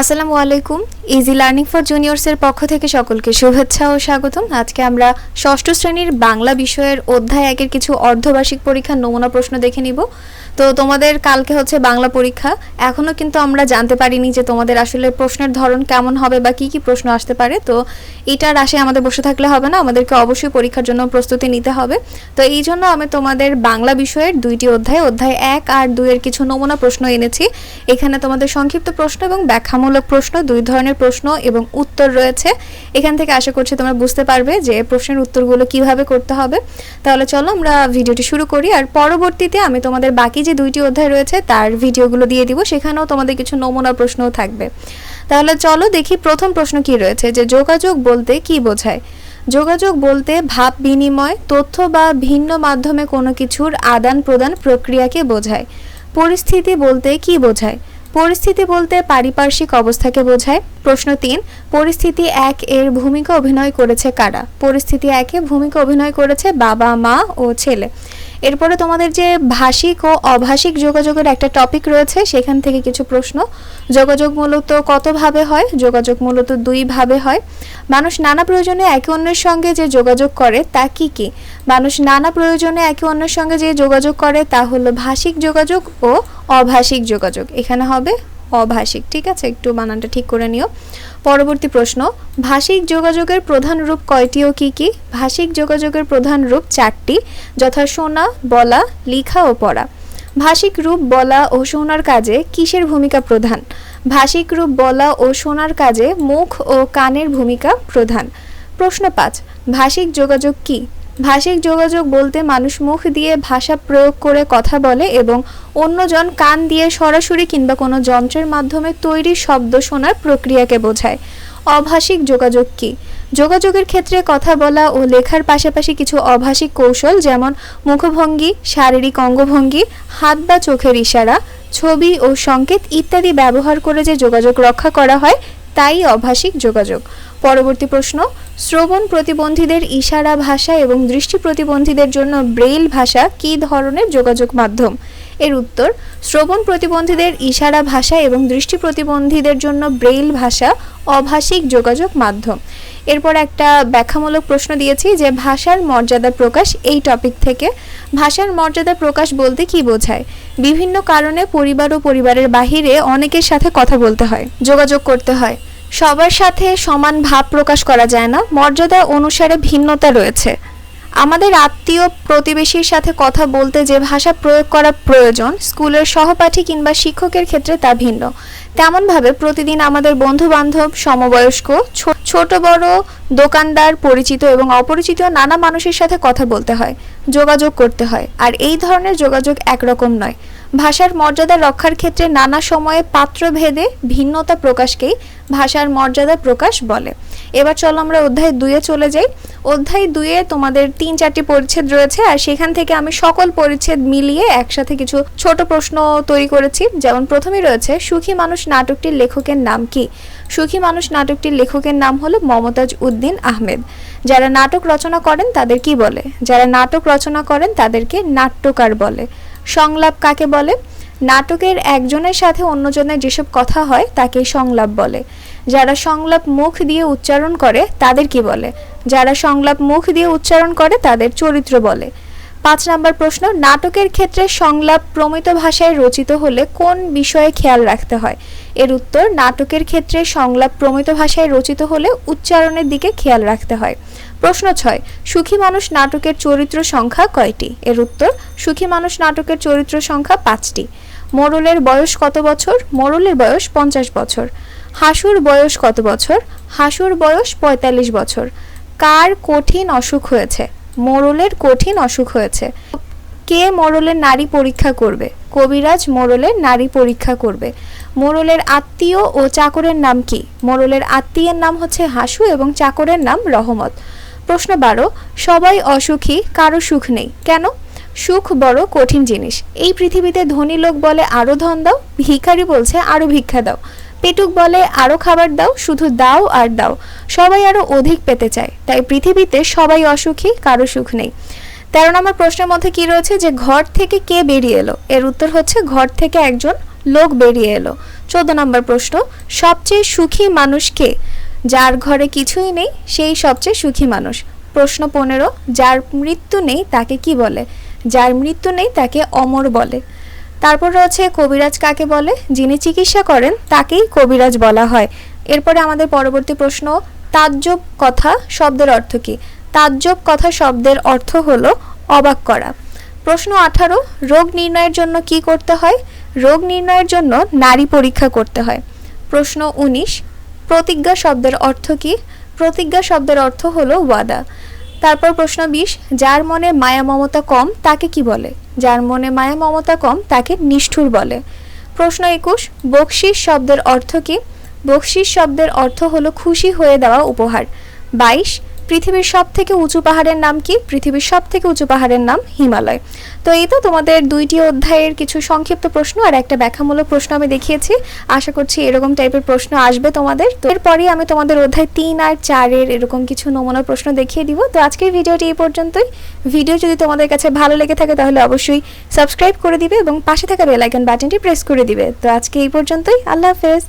আসসালামু আলাইকুম। Easy learning for জুনিয়র্সের পক্ষ থেকে সকলকে শুভেচ্ছা ও স্বাগতম। আজকে আমরা ষষ্ঠ শ্রেণির বাংলা বিষয়ের অধ্যায় একের কিছু অর্ধবার্ষিক পরীক্ষার নমুনা প্রশ্ন দেখে নিব। তো তোমাদের কালকে হচ্ছে বাংলা পরীক্ষা। এখনও কিন্তু আমরা জানতে পারিনি যে তোমাদের আসলে প্রশ্নের ধরন কেমন হবে বা কি কি প্রশ্ন আসতে পারে। তো এটার আশে আমাদের বসে থাকলে হবে না, আমাদেরকে অবশ্যই পরীক্ষার জন্য প্রস্তুতি নিতে হবে। তো এই জন্য আমি তোমাদের বাংলা বিষয়ের দুইটি অধ্যায় অধ্যায় এক আর দুইয়ের কিছু নমুনা প্রশ্ন এনেছি। এখানে তোমাদের সংক্ষিপ্ত প্রশ্ন এবং ব্যাখ্যামূলক প্রশ্ন, দুই ধরনের প্রশ্ন এবং উত্তর রয়েছে। এখান থেকে আশা করছি তোমরা বুঝতে পারবে যে প্রশ্নের উত্তরগুলো কীভাবে করতে হবে। তাহলে চলো আমরা ভিডিওটি শুরু করি। আর পরবর্তীতে আমি তোমাদের বাকি যে দুইটি অধ্যায় রয়েছে, তার ভিডিওগুলো দিয়ে দিব। সেখানেও তোমাদের কিছু নমুনা প্রশ্নও থাকবে। তাহলে চলো দেখি প্রথম প্রশ্ন কি রয়েছে, যে যোগাযোগ বলতে কি বোঝায়? যোগাযোগ বলতে ভাব বিনিময়, তথ্য বা ভিন্ন মাধ্যমে কোনো কিছুর আদান প্রদান প্রক্রিয়াকে বোঝায়। পরিস্থিতি বলতে কি বোঝায়? পরিস্থিতি বলতে পারিপার্শ্বিক অবস্থাকে বোঝায়। প্রশ্ন তিন, পরিস্থিতি এক এর ভূমিকা অভিনয় করেছে কারা? পরিস্থিতি একে ভূমিকা অভিনয় করেছে বাবা, মা ও ছেলে। এরপরে তোমাদের যে ভাষিক ও অভাষিক যোগাযোগের একটা টপিক রয়েছে, সেখান থেকে কিছু প্রশ্ন। যোগাযোগ মূলত কতভাবে হয়? যোগাযোগ মূলত দুইভাবে হয়। মানুষ নানা প্রয়োজনে একে অন্যের সঙ্গে যে যোগাযোগ করে, তা কি কি? মানুষ নানা প্রয়োজনে একে অন্যের সঙ্গে যে যোগাযোগ করে, তা হলো ভাষিক যোগাযোগ ও অভাষিক যোগাযোগ। এখানে হবে অভাষিক, ঠিক আছে? একটু বানানটা ঠিক করে নিও। পরবর্তী প্রশ্ন, ভাষিক যোগাযোগের প্রধান রূপ কয়টি ও কি কি? ভাষিক যোগাযোগের প্রধান রূপ চারটি, যথা শোনা, বলা, লিখা ও পড়া। ভাষিক রূপ বলা ও শোনার কাজে কিসের ভূমিকা প্রধান? ভাষিক রূপ বলা ও শোনার কাজে মুখ ও কানের ভূমিকা প্রধান। প্রশ্ন পাঁচ, ভাষিক যোগাযোগ কি? ভাষিক যোগাযোগ বলতে মানুষ মুখ দিয়ে ভাষা প্রয়োগ করে কথা বলে এবং অন্যজন কান দিয়ে সরাসরি কিংবা কোনো যন্ত্রের মাধ্যমে তৈরি শব্দ শোনার প্রক্রিয়াকে বোঝায়। অভাষিক যোগাযোগ কি? যোগাযোগের ক্ষেত্রে কথা বলা ও লেখার পাশাপাশি কিছু অভাষিক কৌশল যেমন মুখভঙ্গি, শারীরিক অঙ্গভঙ্গি, হাত বা চোখের ইশারা, ছবি ও সংকেত ইত্যাদি ব্যবহার করে যে যোগাযোগ রক্ষা করা হয়, তাই অভাষিক যোগাযোগ। পরবর্তী প্রশ্ন, শ্রবণ প্রতিবন্ধীদের ইশারা ভাষা এবং দৃষ্টি প্রতিবন্ধীদের জন্য ব্রেইল ভাষা কী ধরনের যোগাযোগ মাধ্যম? এর উত্তর, শ্রবণ প্রতিবন্ধীদের ইশারা ভাষা এবং দৃষ্টি প্রতিবন্ধীদের জন্য ব্রেইল ভাষা অভাষিক যোগাযোগ মাধ্যম। এরপর একটা ব্যাখ্যামূলক প্রশ্ন দিয়েছি যে ভাষার মর্যাদা প্রকাশ এই টপিক থেকে। ভাষার মর্যাদা প্রকাশ বলতে কি বোঝায়? বিভিন্ন কারণে পরিবার ও পরিবারের বাহিরে অনেকের সাথে কথা বলতে হয়, যোগাযোগ করতে হয়। সবার সাথে সমান ভাব প্রকাশ করা যায় না, মর্যাদা অনুসারে ভিন্নতা রয়েছে। আমাদের আত্মীয় প্রতিবেশীর সাথে কথা বলতে যে ভাষা প্রয়োগ করা প্রয়োজন, স্কুলের সহপাঠী কিংবা শিক্ষকের ক্ষেত্রে তা ভিন্ন। তেমনভাবে প্রতিদিন আমাদের বন্ধু বান্ধব সমবয়স্ক ছোট বড়, দোকানদার, পরিচিত এবং অপরিচিত নানা মানুষের সাথে কথা বলতে হয়, যোগাযোগ করতে হয়। আর এই ধরনের যোগাযোগ একরকম নয়। ভাষার মর্যাদা রক্ষার ক্ষেত্রে নানা সময়ে পাত্রভেদে ভিন্নতা প্রকাশকেই ভাষার মর্যাদা প্রকাশ বলে। এবার চলো আমরা অধ্যায় দুয়ে চলে যাই। অধ্যায় দুয়ে তোমাদের তিন চারটি পরিচ্ছেদ রয়েছে আর সেখান থেকে আমি সকল পরিচ্ছেদ মিলিয়ে একসাথে কিছু ছোট প্রশ্ন তৈরি করেছি। যেমন প্রথমেই রয়েছে, সুখী মানুষ নাটকটির লেখকের নাম কি? সুখী মানুষ নাটকটির লেখকের নাম হলো মমতাজ উদ্দিন আহমেদ। যারা নাটক রচনা করেন তাদের কি বলে? যারা নাটক রচনা করেন তাদেরকে নাট্যকার বলে। সংলাপ কাকে বলে? নাটকের একজনের সাথে অন্যজনের যেসব কথা হয়, তাকে সংলাপ বলে। যারা সংলাপ মুখ দিয়ে উচ্চারণ করে, তাদের কি বলে? যারা সংলাপ মুখ দিয়ে উচ্চারণ করে, তাদের চরিত্র বলে। পাঁচ নম্বর প্রশ্ন, নাটকের ক্ষেত্রে সংলাপ প্রমিত ভাষায় রচিত হলে কোন বিষয়ে খেয়াল রাখতে হয়? এর উত্তর, নাটকের ক্ষেত্রে সংলাপ প্রমিত ভাষায় রচিত হলে উচ্চারণের দিকে খেয়াল রাখতে হয়। প্রশ্ন ছয়, সুখী মানুষ নাটকের চরিত্র সংখ্যা কয়টি? এর উত্তর, সুখী মানুষ নাটকের চরিত্র সংখ্যা পাঁচটি। মোড়লের বয়স কত বছর? মোড়লের বয়স পঞ্চাশ বছর। হাসুর বয়স কত বছর? হাসুর বয়স পঁয়তাল্লিশ বছর। কার কঠিন অসুখ হয়েছে? মোড়লের কঠিন অসুখ হয়েছে। কে মোড়লের নারী পরীক্ষা করবে? কবিরাজ মোড়লের নারী পরীক্ষা করবে। মোড়লের আত্মীয় ও চাকরের নাম কি? মোড়লের আত্মীয়ের নাম হচ্ছে হাসু এবং চাকরের নাম রহমত। প্রশ্ন বারো, সবাই অসুখী, কারও সুখ নেই। কেন? সুখ বড় কঠিন জিনিস। এই পৃথিবীতে ধনী লোক বলে আরও ধন দাও, ভিখারি বলছে আরও ভিক্ষা দাও। পেটুক বলে আরও খাবার দাও, শুধু দাও আর দাও। সবাই আরও অধিক পেতে চায়। তাই পৃথিবীতে সবাই অসুখী, কারও সুখ নেই। তেরো নম্বর প্রশ্নের মধ্যে কি রয়েছে যে ঘর থেকে কে বেরিয়ে এলো? এর উত্তর হচ্ছে ঘর থেকে একজন লোক বেরিয়ে এলো। চোদ্দ নম্বর প্রশ্ন, সবচেয়ে সুখী মানুষ কে? যার ঘরে কিছুই নেই, সেই সবচেয়ে সুখী মানুষ। প্রশ্ন পনেরো, যার মৃত্যু নেই তাকে কি বলে? যার মৃত্যু নেই তাকে অমর বলে। তারপর রয়েছে কবিরাজ কাকে বলে? যিনি চিকিৎসা করেন তাকেই কবিরাজ বলা হয়। এরপরে আমাদের পরবর্তী প্রশ্ন, তাজ্জব কথা শব্দের অর্থ কী? তাজ্জব কথা শব্দের অর্থ হলো অবাক করা। প্রশ্ন আঠারো, রোগ নির্ণয়ের জন্য কি করতে হয়? রোগ নির্ণয়ের জন্য নারী পরীক্ষা করতে হয়। প্রশ্ন উনিশ প্রতিজ্ঞা শব্দের অর্থ কি? প্রতিজ্ঞা শব্দের অর্থ হলো ওয়াদা। তারপর প্রশ্ন বিশ, যার মনে মায়া মমতা কম, তাকে কি বলে? যার মনে মায়া মমতা কম, তাকে নিষ্ঠুর বলে। প্রশ্ন একুশ বকশিস শব্দের অর্থ কি? বকশিস শব্দের অর্থ হলো খুশি হয়ে দেওয়া উপহার। বাইশ পৃথিবীর সব থেকে উঁচু পাহাড়ের নাম কি? পৃথিবীর সব থেকে উঁচু পাহাড়ের নাম হিমালয়। তো এই তো তোমাদের দুইটি অধ্যায়ের কিছু সংক্ষিপ্ত প্রশ্ন আর একটা ব্যাখ্যামূলক প্রশ্ন আমি দেখিয়েছি। আশা করছি এরকম টাইপের প্রশ্ন আসবে তোমাদের। তো এরপরই আমি তোমাদের অধ্যায় তিন আর চারের এরকম কিছু নমুনা প্রশ্ন দেখিয়ে দিব। তো আজকের ভিডিওটি এই পর্যন্তই। ভিডিও যদি তোমাদের কাছে ভালো লেগে থাকে তাহলে অবশ্যই সাবস্ক্রাইব করে দিবে এবং পাশে থাকা বেল আইকন বাটনটি প্রেস করে দিবে। তো আজকে এই পর্যন্তই। আল্লাহ হাফেজ।